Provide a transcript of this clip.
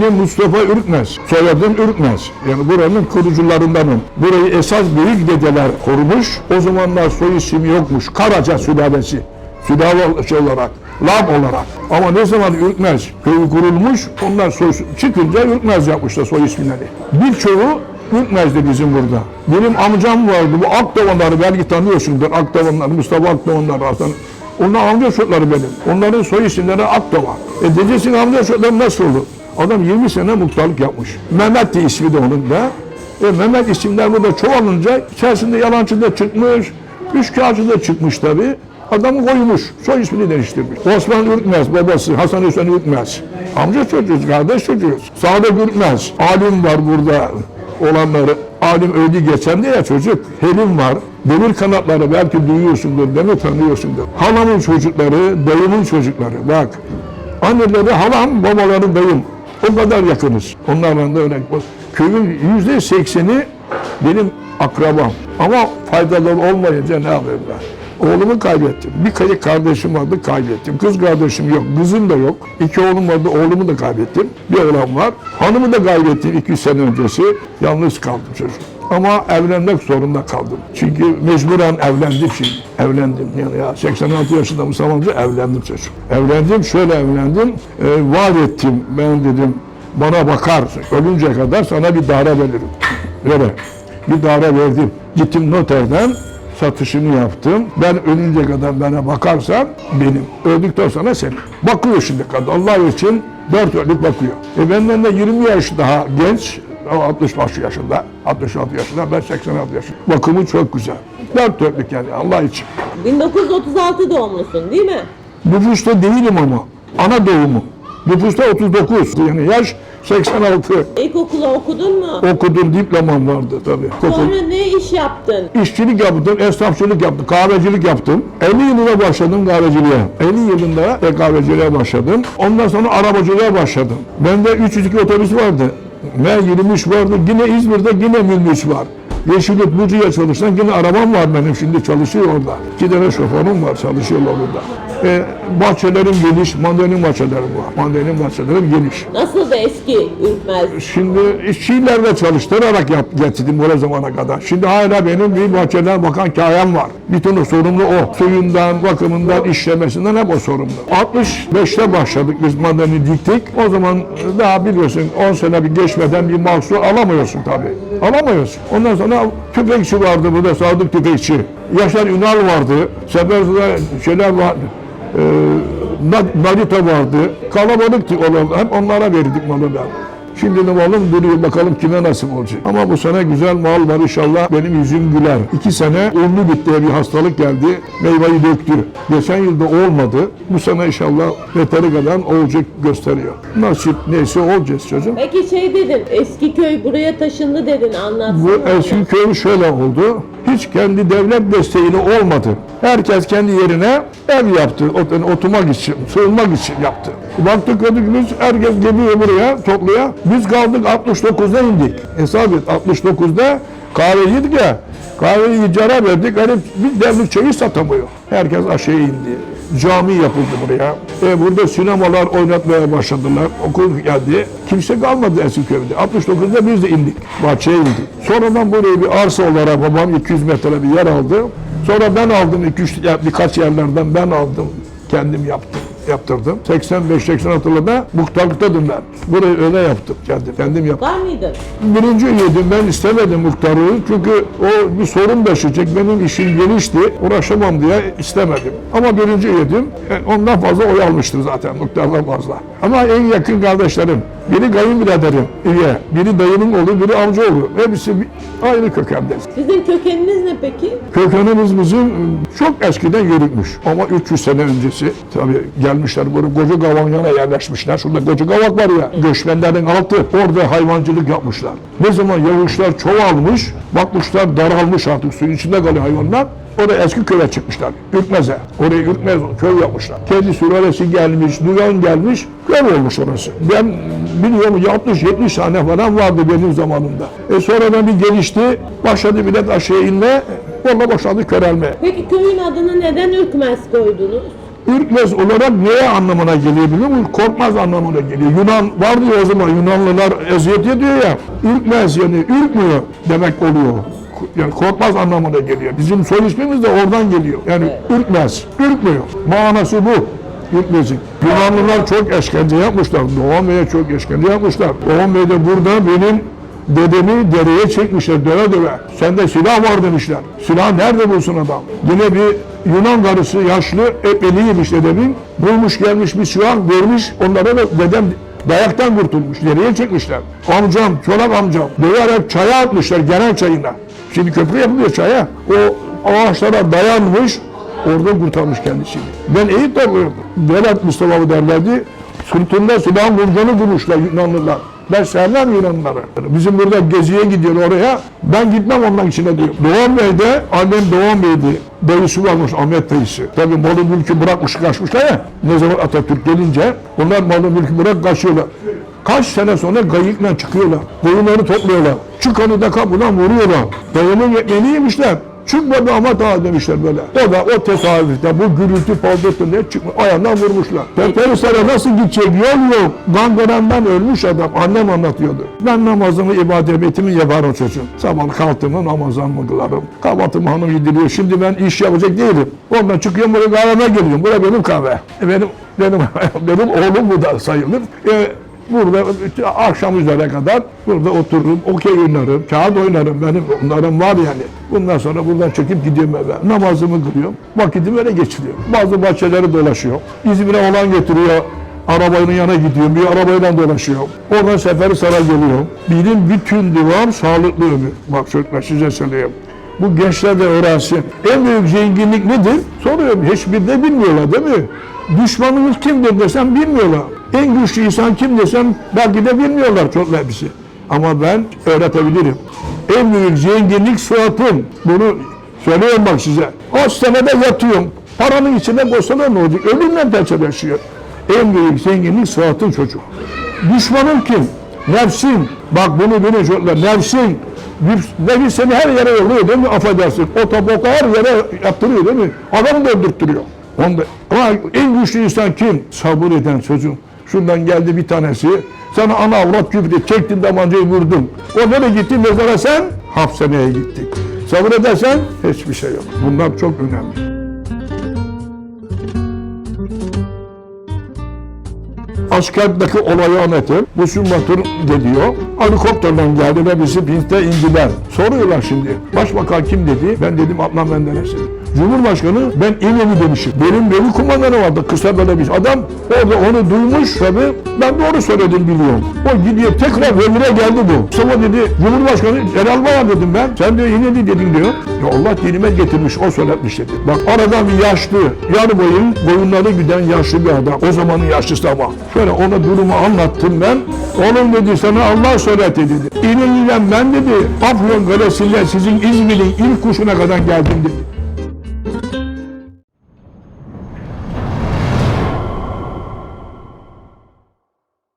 Benim Mustafa Ürkmez. Soyadım Ürkmez. Yani buranın kurucularındanım. Burayı esas büyük dedeler kurmuş. O zamanlar soy ismi yokmuş. Karaca sülalesi. Sülale şey olarak, lab olarak. Ama ne zaman Ürkmez köyü kurulmuş, onlar soy, çıkınca Ürkmez yapmışlar soy isimleri. Birçoğu Ürkmez'de bizim burada. Benim amcam vardı, bu Akdavanları belki tanıyorsundur. Akdavanlar, Mustafa Akdavanlar Hasan. Onlar amca çocukları benim. Onların soy isimleri Akdavan. E dedesinin amca çocukları nasıl olur? Adam 20 sene muhtarlık yapmış. Mehmet de ismi de onun da. E Mehmet isimler burada çoğalınca içerisinde yalancı da çıkmış, üçkağıtçı da çıkmış tabii. Adamı koymuş, soy ismini değiştirmiş. Osman Ürkmez, babası Hasan Hüseyin Ürkmez. Amca çocuğuz, kardeş çocuğuz. Sadık Ürkmez, alim var burada olanları. Alim öldü geçen de ya çocuk. Helim var. Demir kanatları belki duyuyorsundur, mi tanıyorsundur. Halamın çocukları, dayımın çocukları. Bak, anneleri halam, babaları dayım. O kadar yakınız. Onlarla da öyle. Köyün yüzde sekseni benim akrabam. Ama faydaları olmayınca ne yapayım ben? Oğlumu kaybettim. Bir kayık kardeşim vardı kaybettim. Kız kardeşim yok, kızım da yok. İki oğlum vardı, oğlumu da kaybettim. Bir oğlan var. Hanımı da kaybettim iki sene öncesi. Yalnız kaldım çocuk. Ama evlenmek zorunda kaldım. Çünkü mecburen evlendim şimdi. Evlendim. Yani ya 86 yaşında Mustafa amca evlendim çocuk. Evlendim, şöyle evlendim. E, vaat ettim. Ben dedim bana bakar. Ölünce kadar sana bir daire veririm. Böyle bir daire verdim. Gittim noterden satışını yaptım. Ben ölünce kadar bana bakarsan benim. Öldükten sonra senin. Bakıyor şimdi kadın. Allah için dört önlük bakıyor. E benden de 20 yaş daha genç. O 65 yaşında, 66 yaşında, ben 86 yaşında. Bakımı çok güzel. Dört dörtlük yani Allah için. 1936 doğumlusun değil mi? Nüfusta değilim ama. Ana doğumu. Nüfusta 39. Yani yaş 86. İlkokulu okudun mu? Okudum, diplomam vardı tabii. Okul. Sonra ne iş yaptın? İşçilik yaptım, esnafçılık yaptım, kahvecilik yaptım. 50 yılında başladım kahveciliğe. 50 yılında da kahveciliğe başladım. Ondan sonra arabacılığa başladım. Bende 302 otobüs vardı. M23 vardı. Yine İzmir'de yine minibüs var. Yeşilyurt Bucu'ya çalışan yine arabam var benim şimdi çalışıyor orada. İki tane şoförüm var çalışıyorlar orada. E, bahçelerim geniş, mandalin bahçelerim var. Mandalin bahçelerim geniş. Nasıl da eski ürkmez? Şimdi işçilerle çalıştırarak yap, getirdim o zamana kadar. Şimdi hala benim bir bahçeden bakan kayam var. Bütün o sorumlu o. Suyundan, bakımından, işlemesinden hep o sorumlu. 65'te başladık biz mandalini diktik. O zaman daha biliyorsun 10 sene bir geçmeden bir mahsul alamıyorsun tabii. Alamıyorsun. Ondan sonra tüfekçi vardı burada, Sadık tüfekçi. Yaşar Ünal vardı. Sefersu'da şeyler. Ee, Na- Narita vardı. Kalabalıktı onlar. Hep onlara verdik malı ben. Şimdi de malım duruyor bakalım kime nasip olacak. Ama bu sene güzel mal var inşallah benim yüzüm güler. İki sene unlu bitti bir hastalık geldi. Meyveyi döktü. Geçen yılda olmadı. Bu sene inşallah yeteri kadar olacak gösteriyor. Nasip neyse olacağız çocuğum. Peki şey dedin, eski köy buraya taşındı dedin anlatsana. Bu eski köy şöyle oldu. Hiç kendi devlet desteğiyle olmadı. Herkes kendi yerine ev yaptı. Yani oturmak için, sığınmak için yaptı. Baktık gördük biz herkes geliyor buraya topluya. Biz kaldık 69'da indik. Hesap et 69'da kahve yedik ya. Kahveyi icara verdik. Hani bir devlet çayı satamıyor. Herkes aşağı indi. Cami yapıldı buraya. E, burada sinemalar oynatmaya başladılar. Okul geldi. Kimse kalmadı Esiköy'de. 69'da biz de indik. Bahçeye indik. Sonradan burayı bir arsa olarak babam 200 metre bir yer aldı. Sonra ben aldım. 2 ya birkaç yerlerden ben aldım. Kendim yaptım yaptırdım. 85-86'larda muhtarlıktadım ben. Burayı öyle yaptım kendim. Kendim yaptım. Var mıydın? Birinci yedim ben istemedim muhtarlığı çünkü o bir sorun taşıyacak benim işim genişti uğraşamam diye istemedim. Ama birinci yedim yani ondan fazla oy almıştır zaten muhtardan fazla. Ama en yakın kardeşlerim biri kayınbiraderim biri dayımın oğlu, biri amcaoğlu. Hepsi bir- aynı kökenden. Sizin kökeniniz ne peki? Kökenimiz bizim çok eskiden yürütmüş. Ama 300 sene öncesi tabii gelmişler böyle koca Gavanya'na yerleşmişler. Şurada koca Gavak var ya göçmenlerin altı. Orada hayvancılık yapmışlar. Ne zaman yavuşlar çoğalmış, bakmışlar daralmış artık suyun içinde kalıyor hayvanlar. Oraya eski köye çıkmışlar. Ürkmez'e. Oraya Ürkmez köy yapmışlar. Kendi sülalesi gelmiş, duyan gelmiş. Köy olmuş orası. Ben biliyorum 60-70 tane falan vardı benim zamanımda. E sonradan bir gelişti. Başladı millet aşağı inme. Valla başladı körelme. Peki köyün adını neden ürkmez koydunuz? Ürkmez olarak neye anlamına geliyor biliyor musun? Korkmaz anlamına geliyor. Yunan var diyor o zaman Yunanlılar eziyet ediyor ya. Ürkmez yani ürkmüyor demek oluyor. Yani korkmaz anlamına geliyor. Bizim soy ismimiz de oradan geliyor. Yani ürkmez, ürkmüyor. Manası bu. Ürkmezin. Yunanlılar çok işkence yapmışlar. Doğan Bey'e çok işkence yapmışlar. Doğan Bey de burada benim dedemi dereye çekmişler döve döve. Sende silah var demişler. Silah nerede bulsun adam? Yine bir Yunan karısı yaşlı hep eliymiş dedemin. Bulmuş gelmiş bir silah vermiş. Onlara da dedem dayaktan kurtulmuş. Nereye çekmişler? Amcam, çolak amcam. Döverek çaya atmışlar genel çayına. Şimdi köprü yapılıyor çaya. O ağaçlara dayanmış. Orada kurtarmış kendisini. Ben iyi tabii. Velat Mustafa'yı derlerdi. Sırtında silahın vurduğunu bulmuşlar Yunanlılar. Ben sevmem Yunanlıları. Bizim burada geziye gidiyor oraya. Ben gitmem onların içine diyor. Doğan Bey'de, annem Doğan Bey'di. Dayısı varmış Ahmet dayısı. Tabii malı mülkü bırakmış kaçmışlar ya. Ne zaman Atatürk gelince onlar malı mülkü bırak kaçıyorlar. Kaç sene sonra gayıkla çıkıyorlar. Koyunları topluyorlar. Çıkanı da kapıdan vuruyorlar. Dayının ekmeğini yemişler. Çıkmadı ama daha demişler böyle. O da o tesadüfte bu gürültü patlattı diye çıkma ayağından vurmuşlar. Terperisler'e nasıl gidecek yol yok. Gangrenandan ölmüş adam. Annem anlatıyordu. Ben namazımı, ibadetimi yaparım çocuğum. Sabah kalktığımı namazımı kılarım. Kahvaltımı hanım yediriyor. Şimdi ben iş yapacak değilim. Ondan çıkıyorum buraya kahveme geliyorum. Buraya benim kahve. E Benim benim benim oğlum bu da sayılır. E, Burada akşam üzere kadar burada otururum, okey oynarım, kağıt oynarım. Benim onlarım var yani. Bundan sonra buradan çekip gidiyorum eve. Namazımı kılıyorum. Vakitimi öyle geçiriyorum. Bazı bahçeleri dolaşıyor. İzmir'e olan getiriyor. Arabanın yanına gidiyorum. Bir arabayla dolaşıyorum. Oradan Seferihisar'a geliyorum. Benim bütün duam sağlıklı ömür. Bak çocuklar size söyleyeyim. Bu gençler de öğrensin. En büyük zenginlik nedir? Soruyorum. Hiçbir de bilmiyorlar değil mi? Düşmanımız kimdir desem bilmiyorlar. En güçlü insan kim desem belki de bilmiyorlar çok hepsi. Ama ben öğretebilirim. En büyük zenginlik sıhhatim. Bunu söylüyorum bak size. Hastanede yatıyorum. Paranın içine koysalar ne olacak? Ölümle pençeleşiyor. En büyük zenginlik sıhhatin çocuk. Düşmanın kim? Nefsin. Bak bunu bilin çocuklar. Nefsin. Nefis seni her yere yolluyor değil mi? Affedersin. O taboka her yere yaptırıyor değil mi? Adamı da öldürttürüyor. Onda, en güçlü insan kim? Sabır eden çocuğum. Şundan geldi bir tanesi. Sana ana avrat küfür çektin damancayı vurdun. O nereye gitti? Mezara sen hapishaneye gittin. Sabır edersen hiçbir şey yok. Bunlar çok önemli. askerdeki olayı anlatır. Bu sümbatır geliyor. Helikopterden geldi ve bizi pinste indiler. Soruyorlar şimdi. Başbakan kim dedi? Ben dedim Adnan Menderes dedi. Cumhurbaşkanı ben İnönü demişim. Benim beni kumandanı vardı kısa böyle bir adam. Orada onu duymuş tabii. Ben doğru söyledim biliyorum. O gidiyor tekrar emire geldi bu. Sonra dedi Cumhurbaşkanı Celal Bayar dedim ben. Sen diyor İnönü dedin diyor. Ya Allah dinime getirmiş o söyletmiş dedi. Bak aradan bir yaşlı yarı boyun boyunları giden yaşlı bir adam. O zamanın yaşlısı ama. Şöyle ona durumu anlattım ben. Onun dedi sana Allah söyledi dedi. İnönü'den ben dedi Afyon Kalesi'nden sizin İzmir'in ilk kuşuna kadar geldim dedi.